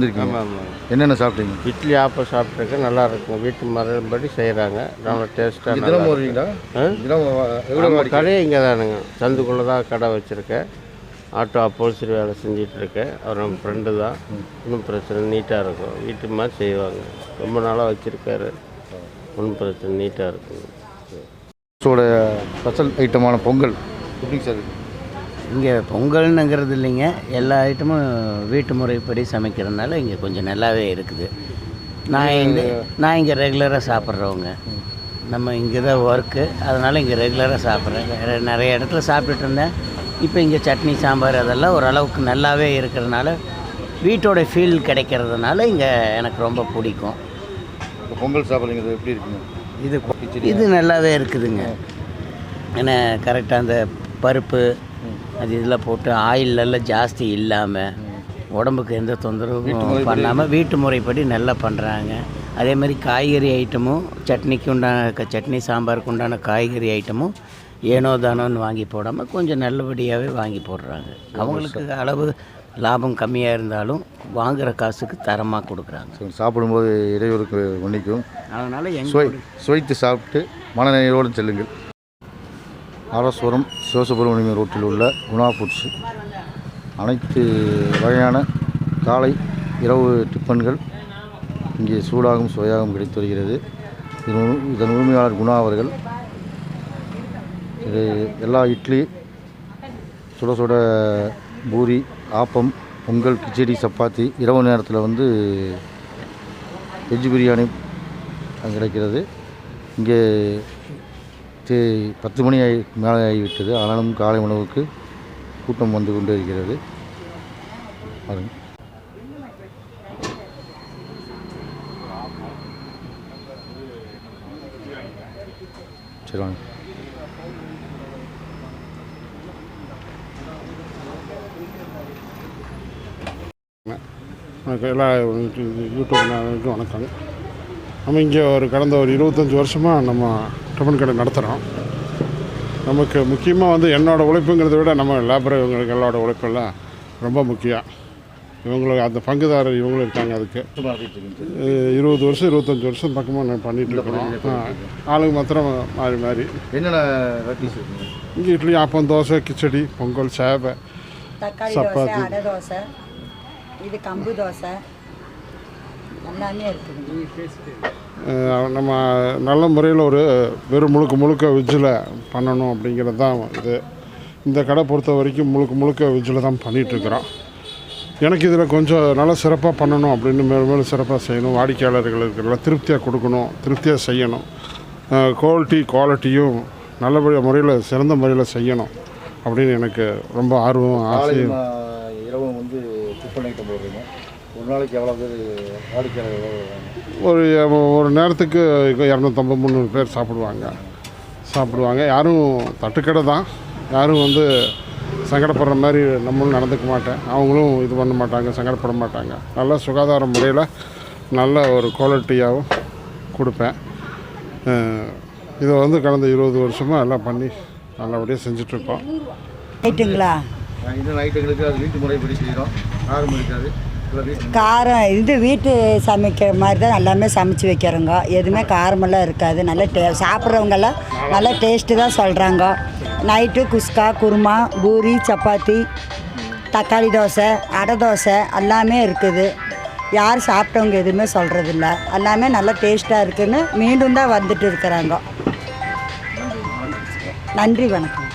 வந்திருக்கீங்க. ஆமாம் ஆமாம் என்னென்ன சாப்பிட்டீங்க? இட்லி ஆப்பம் சாப்பிட்ருக்கேன் நல்லா இருக்கும். வீட்டு மரபடி செய்கிறாங்க நல்லா டேஸ்ட்டாக தினமும். வருவீங்களா? எவ்வளோ கடை இங்கே தானுங்க சந்துக்குள்ளே தான் கடை வச்சுருக்கேன். ஆட்டோ அப்போல்சரி வேலை செஞ்சுட்டு இருக்கேன் அவர் நம்ம ஃப்ரெண்டு தான். ஒன்றும் பிரச்சனை நீட்டாக இருக்கும். வீட்டு மாதிரி செய்வாங்க. ரொம்ப நாளாக வச்சுருக்காரு. ஒன்றும் பிரச்சனை நீட்டாக இருக்கும். ஸோட ஸ்பெஷல் ஐட்டமான பொங்கல். எப்படிங்க சார்? இங்கே பொங்கல்னுங்கிறது இல்லைங்க. எல்லா ஐட்டமும் வீட்டு முறைப்படி சமைக்கிறதுனால இங்கே கொஞ்சம் நல்லாவே இருக்குது. நான் இங்கே நான் இங்கே ரெகுலராக சாப்பிட்றவங்க. நம்ம இங்கே தான் ஒர்க்கு அதனால் இங்கே ரெகுலராக சாப்பிட்றேன். நிறைய இடத்துல சாப்பிட்டுட்டு இருந்தேன். இப்போ இங்கே சட்னி சாம்பார் அதெல்லாம் ஓரளவுக்கு நல்லாவே இருக்கிறதுனால வீட்டோட ஃபீல் கிடைக்கிறதுனால இங்கே எனக்கு ரொம்ப பிடிக்கும். பொங்கல் சாப்பிட்றீங்க எப்படி இருக்குங்க? இது இது நல்லாவே இருக்குதுங்க. ஏன்னா கரெக்டாக அந்த பருப்பு அது இதில் போட்டு ஆயிலெல்லாம் ஜாஸ்தி இல்லாமல் உடம்புக்கு எந்த தொந்தரவும் பண்ணாமல் வீட்டு முறைப்படி நல்லா பண்ணுறாங்க அதே மாதிரி காய்கறி ஐட்டமும் சட்னிக்கு உண்டான சட்னி சாம்பாருக்கு உண்டான காய்கறி ஐட்டமும் ஏனோ தானோன்னு வாங்கி போடாமல் கொஞ்சம் நல்லபடியாகவே வாங்கி போடுறாங்க. அவங்களுக்கு அளவு லாபம் கம்மியாக இருந்தாலும் வாங்குகிற காசுக்கு தரமாக கொடுக்குறாங்க. சாப்பிடும்போது இடையூறுக்கு மன்னிக்கும். அதனால் சுவைத்து சாப்பிட்டு மனநிறைவோடு செல்லுங்கள். ஆரஸ்வரம் சிவசுப்பிரமணியம் ரோட்டில் உள்ள குணா ஃபுட்ஸ். அனைத்து வகையான காலை இரவு டிஃபன்கள் இங்கே சூடாகவும் சுவையாகவும் கிடைத்து வருகிறது. இதன் இதன் உரிமையாளர் குணா அவர்கள். இது எல்லா இட்லி சுட சுட பூரி ஆப்பம் பொங்கல் கிச்சடி சப்பாத்தி இரவு நேரத்தில் வந்து வெஜ் பிரியாணி அங்கே கிடைக்கிறது. இங்கே பத்து பத்து மணி ஆகி மேலே ஆகிவிட்டது ஆனாலும் காலை உணவுக்கு கூட்டம் வந்து கொண்டே இருக்கிறது பாருங்க சரி வாங்க வணக்கம் எல்லா யூடியூப் வணக்கம் நம்ம இங்கே ஒரு கடந்த ஒரு இருபத்தஞ்சி வருஷமாக நம்ம டிஃபன் கடை நடத்துகிறோம். நமக்கு முக்கியமாக வந்து என்னோடய உழைப்புங்கிறத விட நம்ம லேபர் இவங்களுக்கு எல்லாரோட உழைப்பெல்லாம் ரொம்ப முக்கியம். இவங்களுக்கு அந்த பங்குதாரர் இவங்களும் இருக்காங்க அதுக்கு. இருபது வருஷம் இருபத்தஞ்சி வருஷம் பக்கமாக நான் பண்ணிகிட்டு இருக்கிறோம். ஆளுங்க மாத்திரம் மாறி மாறி. என்னென்ன இங்கே இட்லி ஆப்பம் தோசை கிச்சடி பொங்கல் சேவை. சப்பாத்தி. தோசை இது கம்பு தோசை எல்லாமே இருக்குதுங்க. அஹ் நம்ம நல்ல முறையில் ஒரு வெறும் முழுக்க முழுக்க வெஜ்ஜில் பண்ணணும் அப்படிங்கிறது தான் இது. இந்த கடை பொறுத்த வரைக்கும் முழுக்க முழுக்க வெஜ்ஜில் தான் பண்ணிகிட்ருக்குறோம். எனக்கு இதில் கொஞ்சம் நல்லா சிறப்பாக பண்ணணும் அப்படின்னு மேலும் மேலும் சிறப்பாக செய்யணும். வாடிக்கையாளர்களுக்கு நல்லா திருப்தியாக கொடுக்கணும் திருப்தியாக செய்யணும். குவாலிட்டி குவாலிட்டியும் நல்லபடியாக முறையில் சிறந்த முறையில் செய்யணும் அப்படின்னு எனக்கு ரொம்ப ஆர்வம் ஆசையும். இரவும் வந்து டிஃபன் ஐட்டம் போகிறீங்க ஒரு நாளைக்கு எவ்வளோ பேர் வாடிக்கையாளர் எவ்வளோ ஒரு ஒரு நேரத்துக்கு இரநூத்தம்பது முந்நூறு பேர் சாப்பிடுவாங்க. சாப்பிடுவாங்க. யாரும் தட்டுக்கடை தான். யாரும் வந்து சங்கடப்படுற மாதிரி நம்மளும் நடந்துக்க மாட்டேன். அவங்களும் இது பண்ண மாட்டாங்க சங்கடப்பட மாட்டாங்க. நல்ல சுகாதார முறையில் நல்ல ஒரு குவாலிட்டியாகவும் கொடுப்பேன். இதை வந்து கடந்த இருபது வருஷமாக எல்லாம் பண்ணி நல்லபடியாக செஞ்சிட்ருக்கோம். ரைட்டுங்களா இன்னும் ஐட்டங்களுக்கு அது வீட்டு முறைப்படி செய்கிறோம் காரம் இருக்காது காரம் இது வீட்டு சமைக்கிற மாதிரி தான் எல்லாமே சமைச்சு வைக்கிறோங்க. எதுவுமே காரமெல்லாம் இருக்காது. நல்ல டே சாப்பிட்றவங்கெல்லாம் நல்லா டேஸ்ட்டு தான் சொல்கிறாங்க நைட்டு குஸ்கா குருமா பூரி சப்பாத்தி தக்காளி தோசை அடை தோசை எல்லாமே இருக்குது. யார் சாப்பிட்டவங்க எதுவுமே சொல்கிறதில்ல எல்லாமே நல்லா டேஸ்ட்டாக இருக்குதுன்னு மீண்டும் தான் வந்துட்டு இருக்கிறாங்க. நன்றி வணக்கம்.